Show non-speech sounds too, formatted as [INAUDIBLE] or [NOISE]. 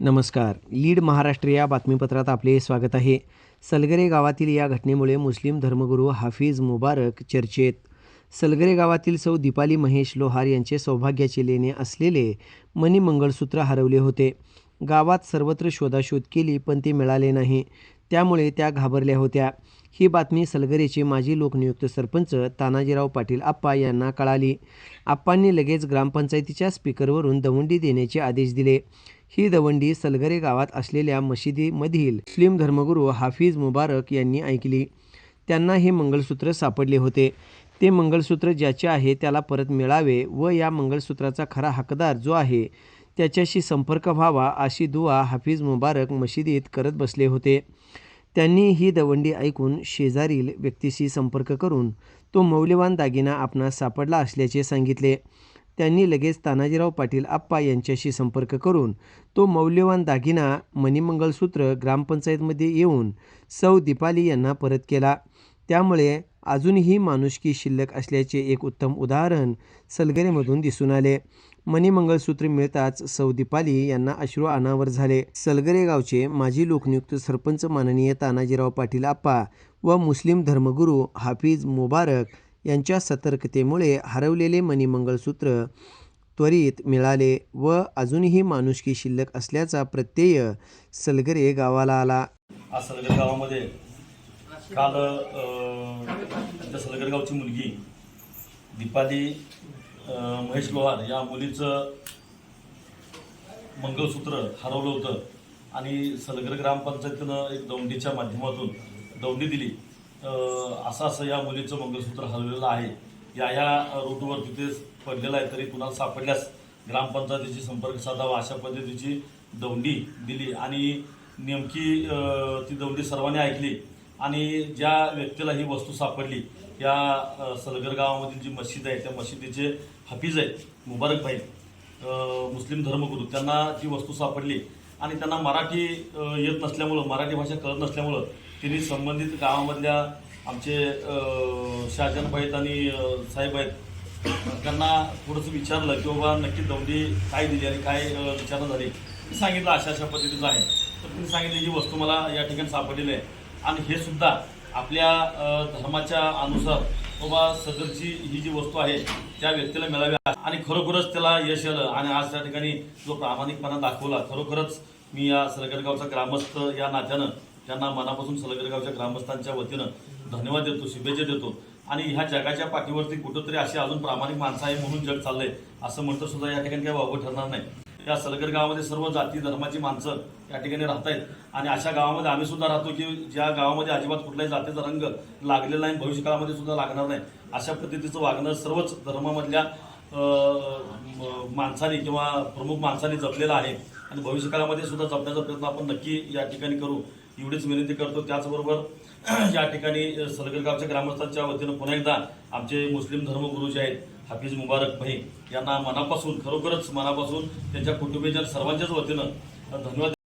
नमस्कार. लीड महाराष्ट्र या बातमीपत्रात आपले स्वागत आहे. सलगरे गावातील या घटनेमुळे मुस्लिम धर्मगुरू हाफिज मुबारक चर्चेत. सलगरे गावातील सौ दीपाली महेश लोहार यांचे सौभाग्याचे लेणे असलेले मनी मंगळसूत्र हरवले होते. गावात सर्वत्र शोधाशोध केली पण ते मिळाले नाही. त्यामुळे त्या घाबरल्या होत्या. ही बातमी सलगरेचे माजी लोकनियुक्त सरपंच तानाजीराव पाटील आप्पा यांना कळाली. आप्पांनी लगेच ग्रामपंचायतीच्या स्पीकरवरून दवंडी देण्याचे आदेश दिले. ही दवंडी सलगरे गावात असलेल्या मशिदीमधील मुस्लिम धर्मगुरू हाफिज मुबारक यांनी ऐकली. त्यांना हे मंगळसूत्र सापडले होते. ते मंगळसूत्र ज्याचे आहे त्याला परत मिळावे व या मंगळसूत्राचा खरा हकदार जो आहे त्याच्याशी संपर्क व्हावा अशी दुवा हाफिज मुबारक मशिदीत करत बसले होते. त्यांनी ही दवंडी ऐकून शेजारील व्यक्तीशी संपर्क करून तो मौल्यवान दागिना आपणास सापडला असल्याचे सांगितले. त्यांनी लगेच तानाजीराव पाटील आप्पा यांच्याशी संपर्क करून तो मौल्यवान दागिना मणिमंगळसूत्र ग्रामपंचायतमध्ये येऊन सौ दीपाली यांना परत केला. त्यामुळे अजूनही माणुसकी शिल्लक असल्याचे एक उत्तम उदाहरण सलगरेमधून दिसून आले. मणिमंगळसूत्र मिळताच सौ दीपाली यांना अश्रू अनावर झाले. सलगरे गावचे माजी लोकनियुक्त सरपंच माननीय तानाजीराव पाटील आप्पा व मुस्लिम धर्मगुरू हाफिज मुबारक यांच्या सतर्कतेमुळे हरवलेले मणिमंगळसूत्र त्वरित मिळाले व अजूनही माणुसकी शिल्लक असल्याचा प्रत्यय सलगरे गावाला आला. आज सलगर गावामध्ये काल आमच्या सलगर गावची मुलगी दीपाली महेश लोहार या मुलीचं मंगळसूत्र हरवलं होतं आणि सलगर ग्रामपंचायतीनं एक दौंडीच्या माध्यमातून दौंडी दिली. असं असं या मुलीचं मंगळसूत्र हलवलेलं आहे. या ह्या ऋतूवर तिथे पडलेलं आहे तरी कुणाला सापडल्यास ग्रामपंचायतीशी संपर्क साधावा अशा पद्धतीची दौंडी दिली. आणि नेमकी ती दौंडी सर्वांनी ऐकली आणि ज्या व्यक्तीला ही वस्तू सापडली या सलगर गावामधील जी मस्जिद आहे त्या मशिदीचे हफीज आहेत मुबारक भाई मुस्लिम धर्मगुरू त्यांना ती वस्तू सापडली. आणि त्यांना मराठी येत नसल्यामुळं मराठी भाषा कळत नसल्यामुळं तिने संबंधित गावामधल्या आमचे शाहजन भाईत आणि साहेब आहेत. त्यांना थोडंसं विचारलं की बाबा नक्की दौंडी काय दिली आणि काय विचारणं विचारणा झाली. मी सांगितलं अशा अशा पद्धतीचं आहे. तर तिने सांगितलं ही वस्तू मला या ठिकाणी सापडलेली आहे. आणि हे सुद्धा आपल्या धर्माच्या अनुसार बाबा सदरची ही जी वस्तू आहे त्या व्यक्तीला मिळावी. आणि खरोखरच त्याला यश आलं. आणि आज त्या ठिकाणी जो प्रामाणिकपणा दाखवला खरोखरच मी या सलगरगावचा ग्रामस्थ या नात्यानं त्यांना मनापासून सलगरगावच्या ग्रामस्थांच्या वतीनं धन्यवाद देतो शुभेच्छा देतो. आणि ह्या जगाच्या पाठीवरती कुठंतरी अशी अजून प्रामाणिक माणसं आहे म्हणून जग चाललंय असं म्हणतं सुद्धा या ठिकाणी काही वावगं ठरणार नाही. या सलगर गावामध्ये सर्व जाती धर्माची माणसं या ठिकाणी राहत आहेत आणि अशा गावामध्ये आम्ही सुद्धा राहतो की ज्या गावामध्ये अजिबात कुठल्याही जातीचा रंग लागलेला नाही भविष्य काळामध्ये सुद्धा लागणार नाही. अशा पद्धतीचं वागणं सर्वच धर्मामधल्या माणसाने माणसांनी किंवा प्रमुख माणसांनी जपलेलं आहे. आणि भविष्य काळामध्ये सुद्धा जपण्याचा प्रयत्न आपण नक्की या ठिकाणी करू. एवढीच विनंती करतो. त्याचबरोबर [CLEARS THROAT] या ठिकाणी अ, सलगरगावच्या ग्रामस्थांच्या वतीनं पुन्हा एकदा आमचे मुस्लिम धर्मगुरू जे आहेत हाफिज मुबारक भाई यांना मनापासून खरोखरच मनापासून त्यांच्या कुटुंबियांच्या सर्वांच्याच वतीनं धन्यवाद